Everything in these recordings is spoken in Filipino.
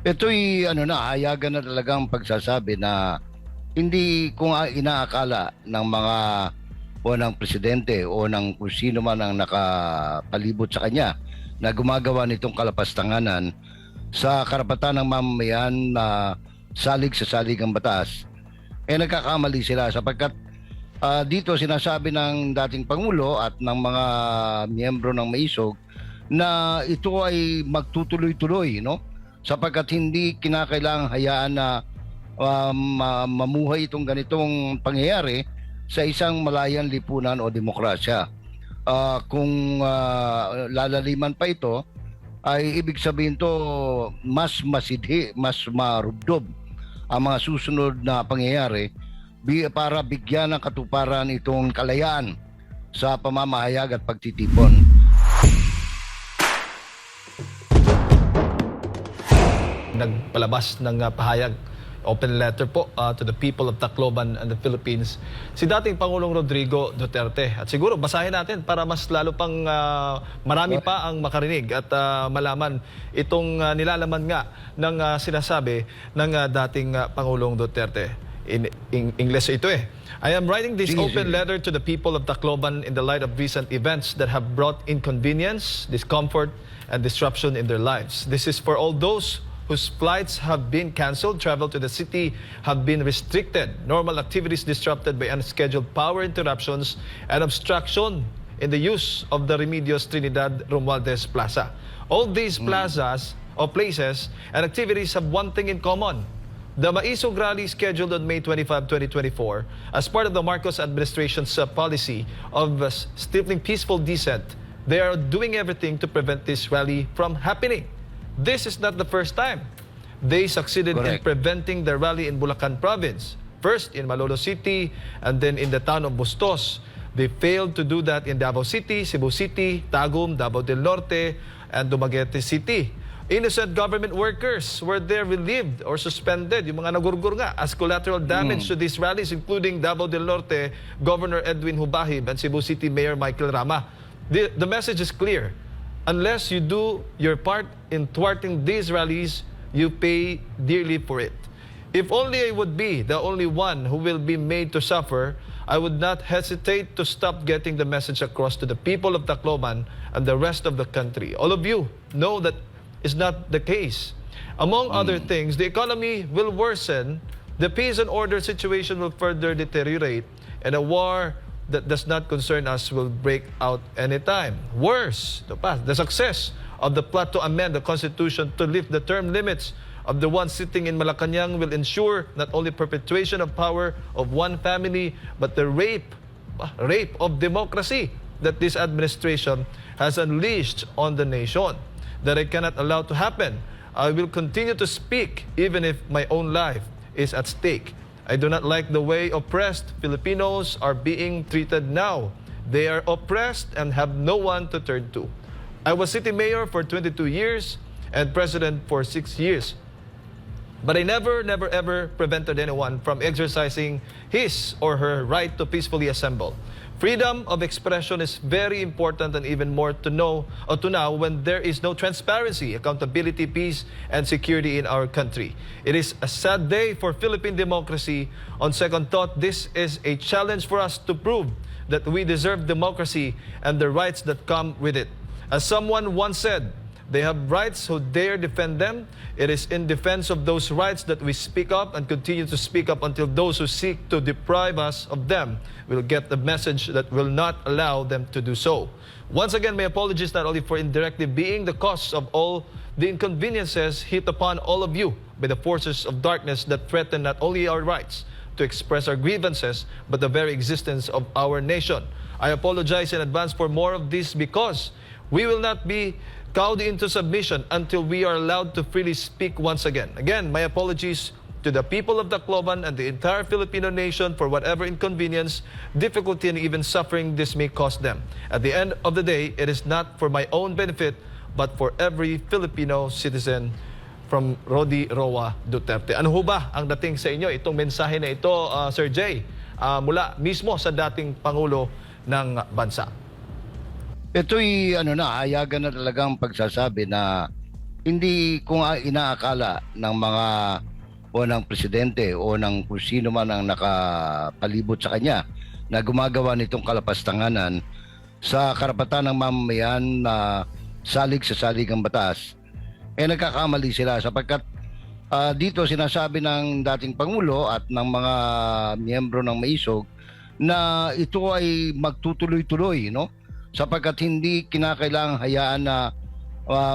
Ito'y ano na, hayagan na talagang pagsasabi na hindi ko nga inaakala ng mga o ng presidente o ng kung sino man ang nakapalibot sa kanya na gumagawa nitong kalapastanganan sa karapatan ng mamamayan na salig sa salig ang batas, eh nagkakamali sila sapagkat ah, dito sinasabi ng dating Pangulo at ng mga miyembro ng Maisog na ito ay magtutuloy-tuloy, no? Sapagkat hindi kinakailangang hayaan na ma- mamuhay itong ganitong pangyayari sa isang malayang lipunan o demokrasya. Ah, kung ah, lalaliman pa ito, ay ibig sabihin to mas masidhi, mas marubdob ang mga susunod na pangyayari para bigyan ng katuparan itong kalayaan sa pamamahayag at pagtitipon. Nagpalabas ng uh, pahayag. Open letter po uh, to the people of Tacloban and the Philippines. Si dating Pangulong Rodrigo Duterte. At siguro basahin natin para mas lalo pang uh, marami pa ang makarinig at uh, malaman itong uh, nilalaman nga ng uh, sinasabi ng uh, dating uh, Pangulong Duterte. In, in English ito eh. I am writing this open letter to the people of Tacloban in the light of recent events that have brought inconvenience, discomfort, and disruption in their lives. This is for all those whose flights have been canceled, travel to the city have been restricted, normal activities disrupted by unscheduled power interruptions, and obstruction in the use of the Remedios Trinidad Romualdez Plaza. All these plazas or places and activities have one thing in common. The Maisog rally scheduled on May 25, 2024 as part of the Marcos administration's uh, policy of uh, stifling peaceful dissent. They are doing everything to prevent this rally from happening. This is not the first time. They succeeded in Correct. preventing the rally in Bulacan province. First in Malolo City and then in the town of Bustos. They failed to do that in Davao City, Cebu City, Tagum, Davao del Norte, and Dumaguete City. Innocent government workers were there relieved or suspended, yung mga nagurgur nga, as collateral damage to these rallies, including Davao del Norte, Governor Edwin Hubahib, and Cebu City Mayor Michael Rama. The, the message is clear. Unless you do your part in thwarting these rallies, you pay dearly for it. If only I would be the only one who will be made to suffer, I would not hesitate to stop getting the message across to the people of Tacloban and the rest of the country. All of you know that is not the case. Among hmm. other things, the economy will worsen, the peace and order situation will further deteriorate, and a war that does not concern us will break out anytime. Worse, the, pa- the success of the plot to amend the Constitution to lift the term limits of the ones sitting in Malacanang will ensure not only perpetuation of power of one family, but the rape, rape of democracy that this administration has unleashed on the nation. That I cannot allow to happen. I will continue to speak even if my own life is at stake. I do not like the way oppressed Filipinos are being treated now. They are oppressed and have no one to turn to. I was city mayor for 22 years and president for six years. But I never, never, ever prevented anyone from exercising his or her right to peacefully assemble. Freedom of expression is very important and even more to know or to now when there is no transparency, accountability, peace, and security in our country. It is a sad day for Philippine democracy. On second thought, this is a challenge for us to prove that we deserve democracy and the rights that come with it. As someone once said, they have rights who dare defend them. It is in defense of those rights that we speak up and continue to speak up until those who seek to deprive us of them will get the message that will not allow them to do so. Once again, my apologies not only for indirectly being the cause of all the inconveniences hit upon all of you by the forces of darkness that threaten not only our rights to express our grievances, but the very existence of our nation. I apologize in advance for more of this because we will not be cowed into submission until we are allowed to freely speak once again. Again, my apologies to the people of Tacloban and the entire Filipino nation for whatever inconvenience, difficulty, and even suffering this may cause them. At the end of the day, it is not for my own benefit, but for every Filipino citizen from Rodi Roa Duterte. Ano ho ba ang dating sa inyo itong mensahe na ito, uh, Sir Jay, uh, mula mismo sa dating Pangulo ng bansa? Ito'y ano na, hayagan na talagang pagsasabi na hindi ko nga inaakala ng mga o ng presidente o ng kung sino man ang nakapalibot sa kanya na gumagawa nitong kalapastanganan sa karapatan ng mamamayan na salig sa salig ang batas, eh nagkakamali sila sapagkat ah, dito sinasabi ng dating Pangulo at ng mga miyembro ng Maisog na ito ay magtutuloy-tuloy, no? Sapagkat hindi kinakailangang hayaan na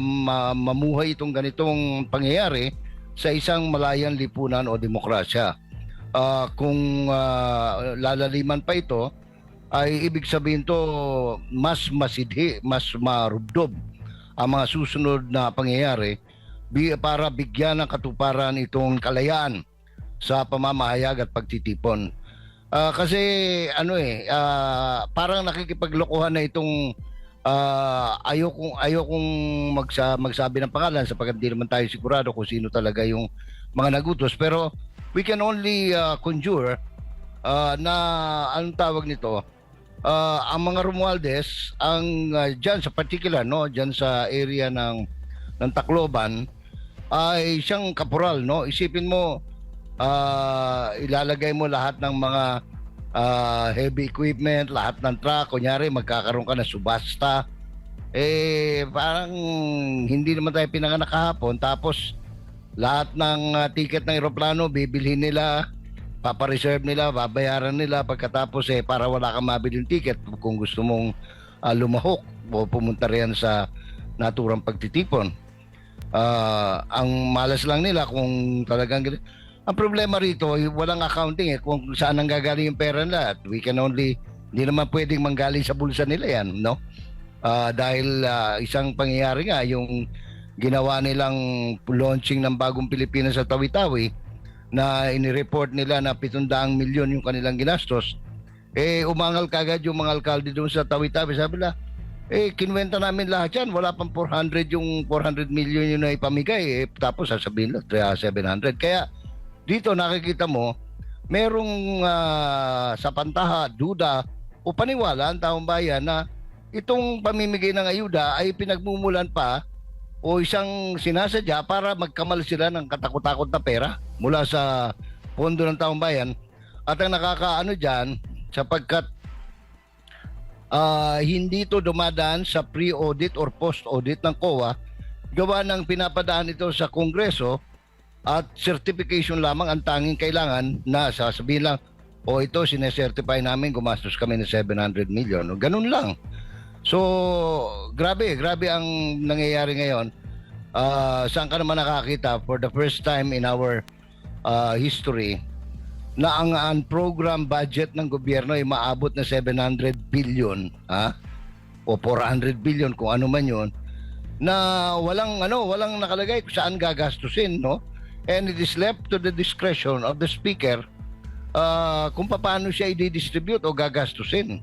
ma- mamuhay itong ganitong pangyayari sa isang malayang lipunan o demokrasya. Ah, kung ah, lalaliman pa ito, ay ibig sabihin to mas masidhi, mas marubdob ang mga susunod na pangyayari para bigyan ng katuparan itong kalayaan sa pamamahayag at pagtitipon. Ah, kasi ano eh, ah, parang nakikipaglokohan na itong ah ayokong ayokong magsa, magsabi ng pangalan sapagkat hindi naman tayo sigurado kung sino talaga yung mga nagutos. Pero we can only ah, conjure ah, na anong tawag nito? Ah, ang mga Romualdez ang uh, diyan sa particular no diyan sa area ng ng Tacloban ay siyang kaporal no? Isipin mo ah, ilalagay mo lahat ng mga ah, heavy equipment, lahat ng truck, kunyari magkakaroon ka ng subasta. Eh, parang hindi naman tayo pinanganak kahapon. Tapos, lahat ng ah, ticket ng eroplano, bibilhin nila, papareserve nila, babayaran nila. Pagkatapos, eh, para wala kang mabiling ticket kung gusto mong ah, lumahok o pumunta riyan sa naturang pagtitipon. Ah, ang malas lang nila kung talagang. Ang problema rito, walang accounting eh kung saan ang gagaling yung pera nila. We can only, hindi naman pwedeng manggaling sa bulsa nila yan, no? Ah, dahil ah, isang pangyayari nga, yung ginawa nilang launching ng bagong Pilipinas sa Tawi-Tawi na inireport nila na 700 milyon yung kanilang ginastos, eh umangal kagad yung mga alkalde doon sa Tawi-Tawi. Sabi nila, eh kinwenta namin lahat yan. Wala pang 400 yung 400 million yung naipamigay. Eh, tapos sasabihin nila, 700. Kaya dito nakikita mo, merong ah, sa pantaha, duda o paniwala ang taong bayan na itong pamimigay ng ayuda ay pinagmumulan pa o isang sinasadya para magkamal sila ng katakot-takot na pera mula sa pondo ng taong bayan. At ang nakakaano dyan, sapagkat ah, hindi ito dumadaan sa pre-audit or post-audit ng COA, gawa ng pinapadaan ito sa Kongreso at certification lamang ang tanging kailangan na sasabihin lang, o ito sinesertify namin, gumastos kami ng 700 million. Ganun lang. So, grabe, grabe ang nangyayari ngayon. Ah, saan ka naman nakakita for the first time in our ah, history na ang unprogrammed budget ng gobyerno ay maabot na 700 billion, ha? O 400 billion kung ano man 'yon na walang ano, walang nakalagay kung saan gagastusin, no? And it is left to the discretion of the speaker ah, kung paano siya i-distribute o gagastusin.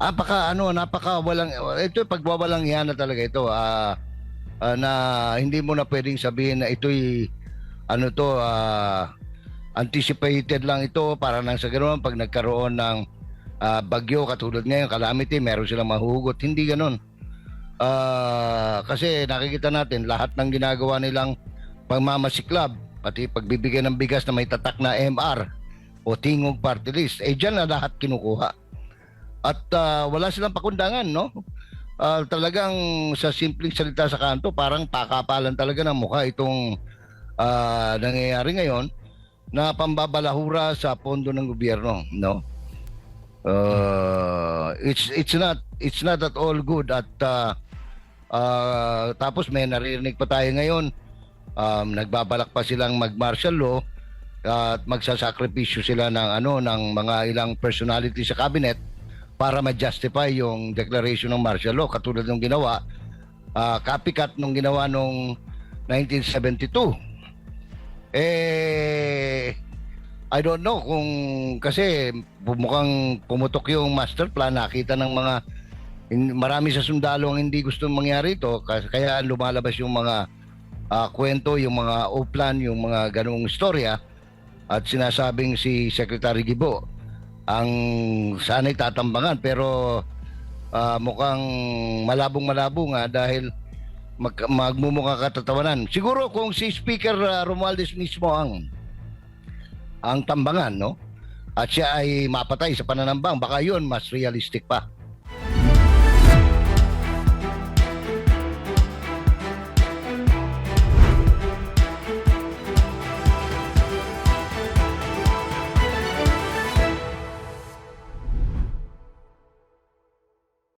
Napaka ano, napaka walang ito pagwawalang yan na talaga ito ah ah, na hindi mo na pwedeng sabihin na ito'y ano to ah, anticipated lang ito para nang sa ganoon pag nagkaroon ng ah, bagyo katulad ngayon calamity meron silang mahuhugot hindi ganoon Ah, kasi nakikita natin lahat ng ginagawa nilang pagmamasiklab pati pagbibigay ng bigas na may tatak na MR o tingog party list eh dyan na lahat kinukuha. At ah, wala silang pakundangan no? Ah, talagang sa simpleng salita sa kanto parang pakapalan talaga ng mukha itong ah, nangyayari ngayon na pambabalahura sa pondo ng gobyerno no? Uh, it's it's not it's not at all good at ah, ah, tapos may naririnig pa tayo ngayon um, nagbabalak pa silang mag martial law at magsasakripisyo sila ng ano ng mga ilang personality sa cabinet para ma-justify yung declaration ng martial law. Katulad ng ginawa ah, copycat nung ginawa nung 1972 eh I don't know kung kasi mukhang pumutok yung master plan. Nakita ng mga marami sa sundalo ang hindi gusto mangyari ito. Kaya lumalabas yung mga ah, kwento, yung mga uplan, yung mga ganung istorya at sinasabing si Secretary Gibo ang sana'y tatambangan pero ah, mukhang malabong malabo nga dahil mag, magmumukha katatawanan. Siguro kung si Speaker uh, Romualdez mismo ang ang tambangan, no? At siya ay mapatay sa pananambang, baka yun mas realistic pa.